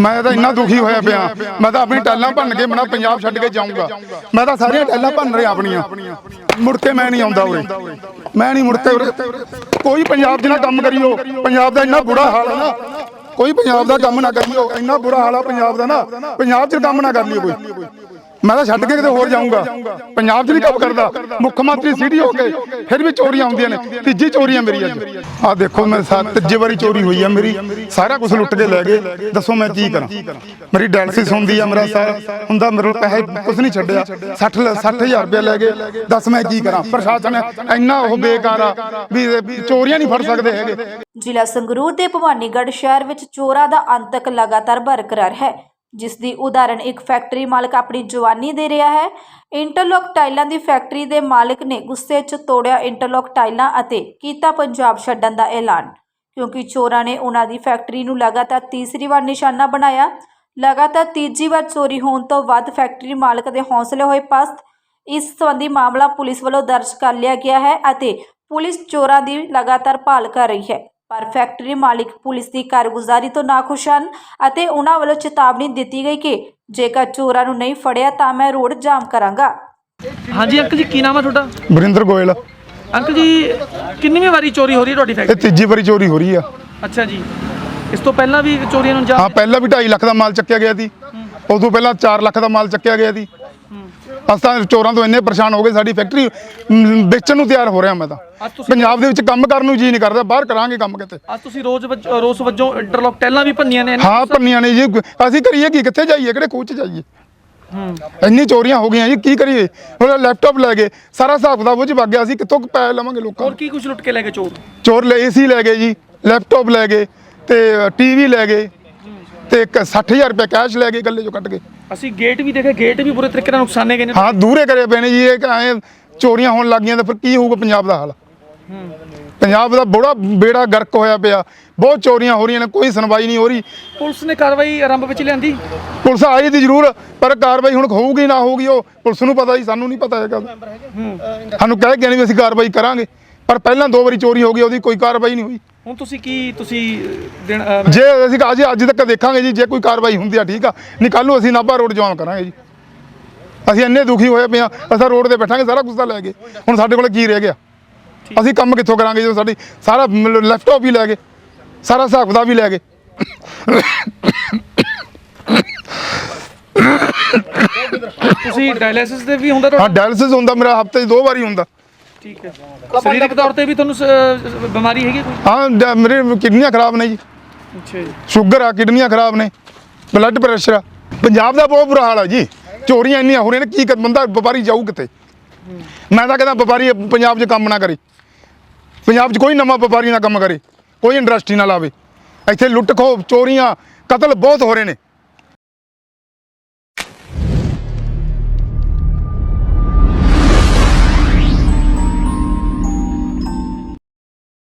ਮੈਂ ਤਾਂ ਇੰਨਾ ਦੁਖੀ ਹੋਇਆ ਪਿਆ। ਮੈਂ ਤਾਂ ਆਪਣੀ ਟੈਲਾਂ ਭੰਨ ਕੇ ਮੈਂ ਪੰਜਾਬ ਛੱਡ ਕੇ ਜਾਊਂਗਾ। ਮੈਂ ਤਾਂ ਸਾਰੀਆਂ ਟੈਲਾਂ ਭੰਨ ਰਿਹਾ ਆਪਣੀਆਂ। ਮੁੜ ਕੇ ਮੈਂ ਨਹੀਂ ਆਉਂਦਾ ਉਰੇ ਮੈਂ ਨਹੀਂ ਮੁੜ ਕੇ ਉਰੇ ਕੋਈ ਪੰਜਾਬ ਨਾ ਕੰਮ ਕਰਿਓ। ਪੰਜਾਬ ਦਾ ਇੰਨਾ ਬੁਰਾ ਹਾਲ ਹੈ ਨਾ। ਕੋਈ ਪੰਜਾਬ ਦਾ ਕੰਮ ਨਾ ਕਰਿਓ। ਇੰਨਾ ਬੁਰਾ ਹਾਲ ਆ ਪੰਜਾਬ ਦਾ ਨਾ। ਪੰਜਾਬ 'ਚ ਕੰਮ ਨਾ ਕਰ ਲਿਓ ਕੋਈ। ਮੈਂ ਤਾਂ ਛੱਡ ਕੇ ਕਿਤੇ ਹੋਰ ਜਾਊਂਗਾ। ਪੰਜਾਬ 'ਚ ਨਹੀਂ ਕੰਮ ਕਰਦਾ। ਮੁੱਖ ਮੰਤਰੀ ਸਿਟੀ ਹੋ ਕੇ ਫਿਰ ਵੀ ਚੋਰੀਆਂ ਆਉਂਦੀਆਂ ਨੇ। ਤੀਜੀ ਚੋਰੀ ਆ ਮੇਰੀ ਅੱਜ। ਆਹ ਦੇਖੋ ਮੈਂ ਸਾ- ਤੀਜੀ ਵਾਰੀ ਚੋਰੀ ਹੋਈ ਆ ਮੇਰੀ। ਸਾਰਾ ਕੁਝ ਲੁੱਟ ਕੇ ਲੈ ਗਏ। ਦੱਸੋ ਮੈਂ ਕੀ ਕਰਾਂ? ਮੇਰੀ ਡਾਇਲਿਸਿਸ ਹੁੰਦੀ ਆ ਮੇਰਾ ਸਾਰਾ। ਹੁੰਦਾ ਮੇਰੇ ਪੈਸੇ ਕੁਝ ਨਹੀਂ ਛੱਡਿਆ। 60 60000 ਰੁਪਏ ਲੈ ਗਏ। ਦੱਸ ਮੈਂ ਕੀ ਕਰਾਂ? ਪ੍ਰਸ਼ਾਸਨ ਇੰਨਾ ਉਹ ਬੇਕਾਰ ਆ ਵੀ ਚੋਰੀਆਂ ਨਹੀਂ ਫੜ ਸਕਦੇ ਹੈਗੇ। ਜ਼ਿਲ੍ਹਾ ਸੰਗਰੂਰ ਦੇ ਭਵਾਨੀਗੜ੍ਹ ਸ਼ਹਿਰ ਵਿੱਚ ਚੋਰਾਂ ਦਾ ਅੰਤਕ ਲਗਾਤਾਰ ਬਰਕਰਾਰ ਹੈ। ਜਿਸ ਦੀ ਉਦਾਹਰਣ ਇੱਕ ਫੈਕਟਰੀ ਮਾਲਕ ਆਪਣੀ ਜਵਾਨੀ ਦੇ ਰਿਹਾ ਹੈ। ਇੰਟਰਲੋਕ ਟਾਈਲਾਂ ਦੀ ਫੈਕਟਰੀ ਦੇ ਮਾਲਕ ਨੇ ਗੁੱਸੇ 'ਚ ਤੋੜਿਆ ਇੰਟਰਲੋਕ ਟਾਈਲਾਂ ਅਤੇ ਕੀਤਾ ਪੰਜਾਬ ਛੱਡਣ ਦਾ ਐਲਾਨ। ਕਿਉਂਕਿ ਚੋਰਾਂ ਨੇ ਉਹਨਾਂ ਦੀ ਫੈਕਟਰੀ ਨੂੰ ਲਗਾਤਾਰ ਤੀਸਰੀ ਵਾਰ ਨਿਸ਼ਾਨਾ ਬਣਾਇਆ। ਲਗਾਤਾਰ ਤੀਜੀ ਵਾਰ ਚੋਰੀ ਹੋਣ ਤੋਂ ਬਾਅਦ ਫੈਕਟਰੀ ਮਾਲਕ ਦੇ ਹੌਸਲੇ ਹੋਏ ਪਸਤ ਇਸ ਸੰਬੰਧੀ ਮਾਮਲਾ ਪੁਲਿਸ ਵੱਲੋਂ ਦਰਜ ਕਰ ਲਿਆ ਗਿਆ ਹੈ ਅਤੇ ਪੁਲਿਸ ਚੋਰਾਂ ਦੀ ਲਗਾਤਾਰ ਭਾਲ ਕਰ ਰਹੀ ਹੈ। ਪਰ ਫੈਕਟਰੀ ਮਾਲਿਕ ਪੁਲਿਸ ਦੀ ਕਾਰਗੁਜ਼ਾਰੀ ਤੋਂ ਨਾਖੁਸ਼ ਹਨ ਅਤੇ ਉਹਨਾਂ ਵੱਲੋਂ ਚੇਤਾਵਨੀ ਦਿੱਤੀ ਗਈ ਕਿ ਜੇਕਰ ਚੋਰਾਂ ਨੂੰ ਨਹੀਂ ਫੜਿਆ ਤਾਂ ਮੈਂ ਰੋਡ ਜਾਮ ਕਰਾਂਗਾ। ਹਾਂਜੀ ਅੰਕਲ ਜੀ ਕੀ ਨਾਮ ਹੈ ਤੁਹਾਡਾ? ਵਰਿੰਦਰ ਗੋਇਲ। ਅੰਕਲ ਜੀ ਕਿੰਨੀਵੀਂ ਵਾਰੀ ਚੋਰੀ ਹੋ ਰਹੀ ਹੈ ਤੁਹਾਡੀ ਇਹ ਫੈਕਟਰੀ? ਤੀਜੀ ਵਾਰੀ ਚੋਰੀ ਹੋ ਰਹੀ ਆ। ਅੱਛਾ ਜੀ। ਇਸ ਤੋਂ ਪਹਿਲਾਂ ਵੀ ਚੋਰੀਆਂ ਨੂੰ ਹਾਂ ਪਹਿਲਾਂ ਵੀ 2.5 ਲੱਖ ਦਾ ਮਾਲ ਚੱਕਿਆ ਗਿਆ ਸੀ। ਉਦੋਂ ਪਹਿਲਾਂ 4 ਲੱਖ ਦਾ ਮਾਲ ਚੱਕਿਆ ਗਿਆ ਸੀ। ਅਸੀਂ ਚੋਰਾਂ ਤੋਂ ਇੰਨੇ ਪਰੇਸ਼ਾਨ ਹੋ ਗਏ ਸਾਡੀ ਫੈਕਟਰੀ ਵੇਚਣ ਨੂੰ ਤਿਆਰ ਹੋ ਰਿਹਾ ਮੈਂ ਤਾਂ। ਪੰਜਾਬ ਦੇ ਵਿੱਚ ਕੰਮ ਕਰਨ ਨੂੰ ਜੀ ਨਹੀਂ ਕਰਦਾ ਬਾਹਰ ਕਰਾਂਗੇ ਕੰਮ ਕਿਤੇ। ਅੱਜ ਤੁਸੀਂ ਰੋਜ਼ ਰੋਸ ਵਜੋਂ ਇੰਟਰਲੌਕ ਟੈਲਾਂ ਵੀ ਭੰਨੀਆਂ ਨੇ ਹਾਂ ਪੰਨੀਆਂ ਨੇ ਜੀ। ਅਸੀਂ ਕਰੀਏ ਕੀ ਕਿੱਥੇ ਜਾਈਏ ਕਿਹੜੇ ਖੂਹ 'ਚ ਜਾਈਏ? ਹੂੰ। ਇੰਨੀ ਚੋਰੀਆਂ ਹੋ ਗਈਆਂ ਜੀ ਕੀ ਕਰੀਏ? ਹੁਣ ਲੈਪਟਾਪ ਲੈ ਗਏ ਸਾਰਾ ਹਿਸਾਬ ਕਿਤਾਬ ਉਹ 'ਚ ਵਗ ਗਿਆ ਅਸੀਂ ਕਿੱਥੋਂ ਪੈ ਲਵਾਂਗੇ ਲੋਕਾਂ ਹੋਰ? ਕੀ ਕੁਝ ਲੁੱਟ ਕੇ ਲੈ ਗਏ ਚੋਰ? ਚੋਰ ਲੈ ਏਸੀ ਲੈ ਗਏ ਜੀ ਲੈਪਟਾਪ ਲੈ ਗਏ ਤੇ ਟੀਵੀ ਲੈ ਗਏ ਤੇ ਇੱਕ 60000 ਰੁਪਏ ਕੈਸ਼ ਲੈ ਗਏ ਗੱਲੇ ਚੋਂ ਕੱਢ ਕੇ। ਅਸੀਂ ਗੇਟ ਵੀ ਦੇਖੇ ਗੇਟ ਵੀ ਬੁਰੇ ਤਰੀਕੇ ਨਾਲ ਨੁਕਸਾਨੇ ਗਏ ਨੇ। ਹਾਂ ਦੂਰੇ ਕਰੇ ਪਏ ਨੇ ਜੀ ਇਹ ਐ ਚੋਰੀਆਂ ਹੋਣ ਲੱਗੀਆਂ ਤਾਂ ਫਿਰ ਕੀ ਹੋਊਗਾ ਪੰਜਾਬ ਦਾ ਹਾਲ? ਪੰਜਾਬ ਦਾ ਬੜਾ ਬੇੜਾ ਗਰਕ ਹੋਇਆ ਪਿਆ। ਬਹੁਤ ਚੋਰੀਆਂ ਹੋ ਰਹੀਆਂ ਨੇ ਕੋਈ ਸੁਣਵਾਈ ਨਹੀਂ ਹੋ ਰਹੀ। ਪੁਲਿਸ ਨੇ ਕਾਰਵਾਈ ਆਰੰਭ ਵਿੱਚ ਲਿਆਂਦੀ। ਪੁਲਿਸ ਆਈ ਦੀ ਜ਼ਰੂਰ ਪਰ ਕਾਰਵਾਈ ਹੁਣ ਹੋਊਗੀ ਨਾ ਹੋਊਗੀ ਉਹ ਪੁਲਿਸ ਨੂੰ ਪਤਾ ਜੀ ਸਾਨੂੰ ਨਹੀਂ ਪਤਾ ਹੈਗਾ। ਸਾਨੂੰ ਕਹਿ ਕੇ ਨਹੀਂ ਵੀ ਅਸੀਂ ਕਾਰਵਾਈ ਕਰਾਂਗੇ ਪਰ ਪਹਿਲਾਂ ਦੋ ਵਾਰੀ ਚੋਰੀ ਹੋ ਗਈ ਉਹਦੀ ਕੋਈ ਕਾਰਵਾਈ ਨਹੀਂ ਹੋਈ। ਹੁਣ ਤੁਸੀਂ ਕੀ ਤੁਸੀਂ ਦਿਨ ਅਹ, ਜੇ ਅਸੀਂ ਅੱਜ ਅੱਜ ਤੱਕ ਦੇਖਾਂਗੇ ਜੀ ਜੇ ਕੋਈ ਕਾਰਵਾਈ ਹੁੰਦੀ ਆ ਠੀਕ ਆ। ਨਹੀਂ ਕੱਲ ਨੂੰ ਅਸੀਂ ਨਾਭਾ ਰੋਡ ਜਾਮ ਕਰਾਂਗੇ ਜੀ। ਅਸੀਂ ਇੰਨੇ ਦੁਖੀ ਹੋਏ ਪਏ ਆ ਅਸੀਂ ਰੋਡ ਤੇ ਬੈਠਾਂਗੇ ਸਾਰਾ ਤਾਂ ਲੈ ਗਏ। ਹੁਣ ਸਾਡੇ ਕੋਲ ਕੀ ਰਹਿ ਗਿਆ? ਅਸੀਂ ਕੰਮ ਕਿੱਥੋਂ ਕਰਾਂਗੇ ਜਦੋਂ ਸਾਡੀ ਸਾਰਾ ਲੈਪਟਾਪ ਵੀ ਲੈ ਗਏ ਸਾਰਾ ਹਿਸਾਬ ਕਿਤਾਬ ਵੀ ਲੈ ਗਏ। ਤੁਸੀਂ ਡਾਇਲਿਸਿਸ ਦੇ ਵੀ ਹੁੰਦਾ ਹਾਂ ਤੁਹਾਡਾ? ਡਾਇਲਿਸਿਸ ਹੁੰਦਾ ਮੇਰਾ ਹਫ਼ਤੇ 'ਚ ਦੋ ਵਾਰੀ ਹੁੰਦਾ। ਠੀਕ ਹੈ। ਸਰੀਰਕ ਤੌਰ ਤੇ ਵੀ ਤੁਹਾਨੂੰ ਸ- ਬਿਮਾਰੀ ਹੈਗੀ ਕੋਈ? ਹਾਂ ਡ- ਮੇਰੇ ਕਿਡਨੀਆਂ ਖਰਾਬ ਨੇ ਜੀ। ਅੱਛਾ ਜੀ। ਸ਼ੂਗਰ ਆ ਕਿਡਨੀਆਂ ਖਰਾਬ ਨੇ। ਬਲੱਡ ਪ੍ਰੈਸ਼ਰ ਆ। ਪੰਜਾਬ ਦਾ ਬਹੁਤ ਬੁਰਾ ਹਾਲ ਆ ਜੀ। ਚੋਰੀਆਂ ਇੰਨੀਆਂ ਹੋ ਰਹੀਆਂ ਨੇ ਕੀ ਕਰ ਬੰਦਾ ਵਪਾਰੀ ਜਾਊ ਕਿੱਥੇ? ਮੈਂ ਤਾਂ ਕਹਿੰਦਾ ਵਪਾਰੀ ਪੰਜਾਬ 'ਚ ਕੰਮ ਨਾ ਕਰੇ। ਪੰਜਾਬ 'ਚ ਕੋਈ ਨਵਾਂ ਵਪਾਰੀ ਨਾ ਕੰਮ ਕਰੇ। ਕੋਈ ਇੰਡਸਟਰੀ ਨਾ ਲਾਵੇ। ਇੱਥੇ ਲੁੱਟ ਖੋ ਚੋਰੀਆਂ ਕਤਲ ਬਹੁਤ ਹੋ ਰਹੇ ਨੇ।